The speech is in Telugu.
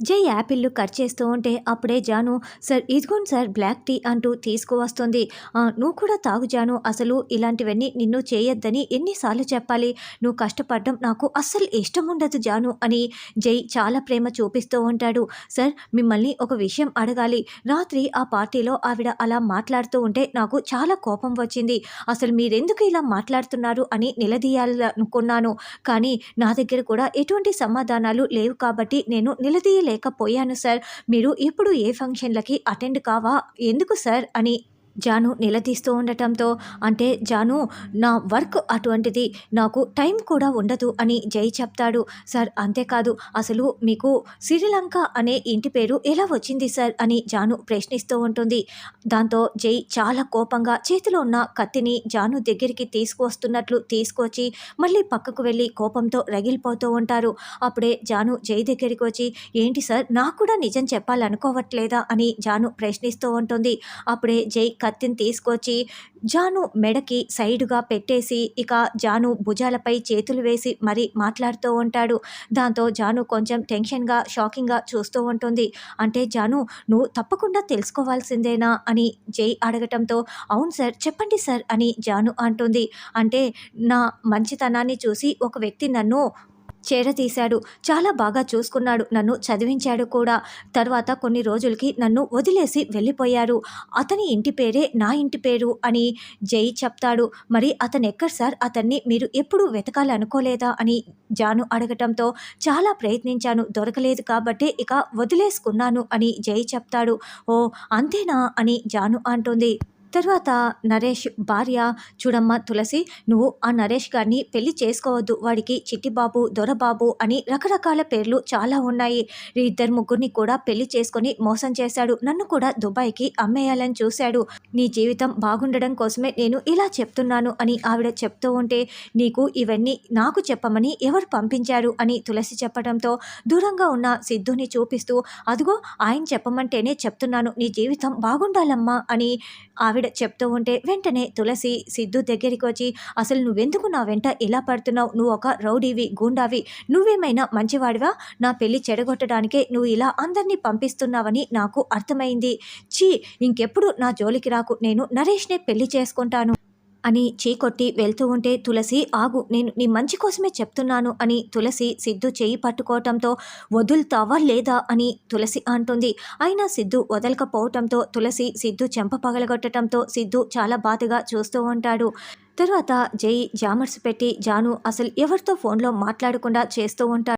జై యాపిల్లు కట్ చేస్తూ ఉంటే అప్పుడే జాను సార్ ఇదిగోండి సార్ బ్లాక్ టీ అంటూ తీసుకువస్తుంది. నువ్వు కూడా తాగు జాను అసలు ఇలాంటివన్నీ నిన్ను చేయొద్దని ఎన్నిసార్లు చెప్పాలి? నువ్వు కష్టపడడం నాకు అస్సలు ఇష్టం ఉండదు జాను అని జై చాలా ప్రేమ చూపిస్తూ ఉంటాడు. సార్ మిమ్మల్ని ఒక విషయం అడగాలి. రాత్రి ఆ పార్టీలో ఆవిడ అలా మాట్లాడుతూ ఉంటే నాకు చాలా కోపం వచ్చింది. అసలు మీరెందుకు ఇలా మాట్లాడుతున్నారు అని నిలదీయాలనుకున్నాను. కానీ నా దగ్గర కూడా ఎటువంటి సమాధానాలు లేవు కాబట్టి నేను లేకపోయాను సార్. మీరు ఇప్పుడు ఏ ఫంక్షన్లకి అటెండ్ కావా? ఎందుకు సార్? అని జాను నిలదీస్తూ ఉండటంతో అంటే జాను నా వర్క్ అటువంటిది నాకు టైం కూడా ఉండదు అని జై చెప్తాడు. సార్ అంతేకాదు అసలు మీకు శ్రీలంక అనే ఇంటి పేరు ఎలా వచ్చింది సార్? అని జాను ప్రశ్నిస్తూ ఉంటుంది. దాంతో జై చాలా కోపంగా చేతిలో ఉన్న కత్తిని జాను దగ్గరికి తీసుకువస్తున్నట్లు తీసుకొచ్చి మళ్ళీ పక్కకు వెళ్ళి కోపంతో రగిలిపోతూ ఉంటారు. అప్పుడే జాను జై దగ్గరికి వచ్చి ఏంటి సార్ నాకు కూడా నిజం చెప్పాలనుకోవట్లేదా? అని జాను ప్రశ్నిస్తూ ఉంటుంది. అప్పుడే జై కత్తిని తీసుకొచ్చి జాను మెడకి సైడుగా పెట్టేసి ఇక జాను భుజాలపై చేతులు వేసి మరి మాట్లాడుతూ ఉంటాడు. దాంతో జాను కొంచెం టెన్షన్గా షాకింగ్గా చూస్తూ ఉంటుంది. అంటే జాను నువ్వు తప్పకుండా తెలుసుకోవాల్సిందేనా అని జై అడగటంతో అవును సార్ చెప్పండి సార్ అని జాను అంటుంది. అంటే నా మంచితనాన్ని చూసి ఒక వ్యక్తి నన్ను చేరతీశాడు చాలా బాగా చూసుకున్నాడు. నన్ను చదివించాడు కూడా. తర్వాత కొన్ని రోజులకి నన్ను వదిలేసి వెళ్ళిపోయారు. అతని ఇంటి పేరే నా ఇంటి పేరు అని జై చెప్తాడు. మరి అతను ఎక్కడ సార్? అతన్ని మీరు ఎప్పుడు వెతకాలనుకోలేదా? అని జాను అడగటంతో చాలా ప్రయత్నించాను. దొరకలేదు కాబట్టి ఇక వదిలేసుకున్నాను అని జై చెప్తాడు. ఓ అంతేనా? అని జాను అంటుంది. తర్వాత నరేష్ భార్య చూడమ్మ తులసి నువ్వు ఆ నరేష్ గారిని పెళ్ళి చేసుకోవద్దు వాడికి చిట్టిబాబు దొరబాబు అని రకరకాల పేర్లు చాలా ఉన్నాయి. ఇద్దరు ముగ్గురిని కూడా పెళ్ళి చేసుకొని మోసం చేశాడు. నన్ను కూడా దుబాయ్కి అమ్మేయాలని చూశాడు. నీ జీవితం బాగుండడం కోసమే నేను ఇలా చెప్తున్నాను అని ఆవిడ చెప్తూ ఉంటే నీకు ఇవన్నీ నాకు చెప్పమని ఎవరు పంపించారు అని తులసి చెప్పడంతో దూరంగా ఉన్న సిద్ధుని చూపిస్తూ అదిగో ఆయన చెప్పమంటేనే చెప్తున్నాను నీ జీవితం బాగుండాలమ్మా అని ఆవిడ చెప్తూ ఉంటే వెంటనే తులసి సిద్ధు దగ్గరికి వచ్చి అసలు నువ్వెందుకు నా వెంట ఇలా పడుతున్నావు? నువ్వు ఒక రౌడీవి గూండావి. నువ్వేమైనా మంచివాడివా? నా పెళ్ళి చెడగొట్టడానికే నువ్వు ఇలా అందరినీ పంపిస్తున్నావని నాకు అర్థమైంది. చీ ఇంకెప్పుడు నా జోలికి రాకు. నేను నరేష్నే పెళ్ళి చేసుకుంటాను. అని చీకొట్టి వెళ్తూ ఉంటే తులసి ఆగు నేను నీ మంచి కోసమే చెప్తున్నాను అని తులసి సిద్ధు చేయి పట్టుకోవటంతో వదులుతావా లేదా అని తులసి అంటుంది. అయినా సిద్ధు వదలకపోవటంతో తులసి సిద్ధు చెంప పగలగొట్టడంతో సిద్ధు చాలా బాధగా చూస్తూ ఉంటాడు. తర్వాత జై జామర్స్ పెట్టి జాను అసలు ఎవరితో ఫోన్లో మాట్లాడకుండా చేస్తూ ఉంటాడు.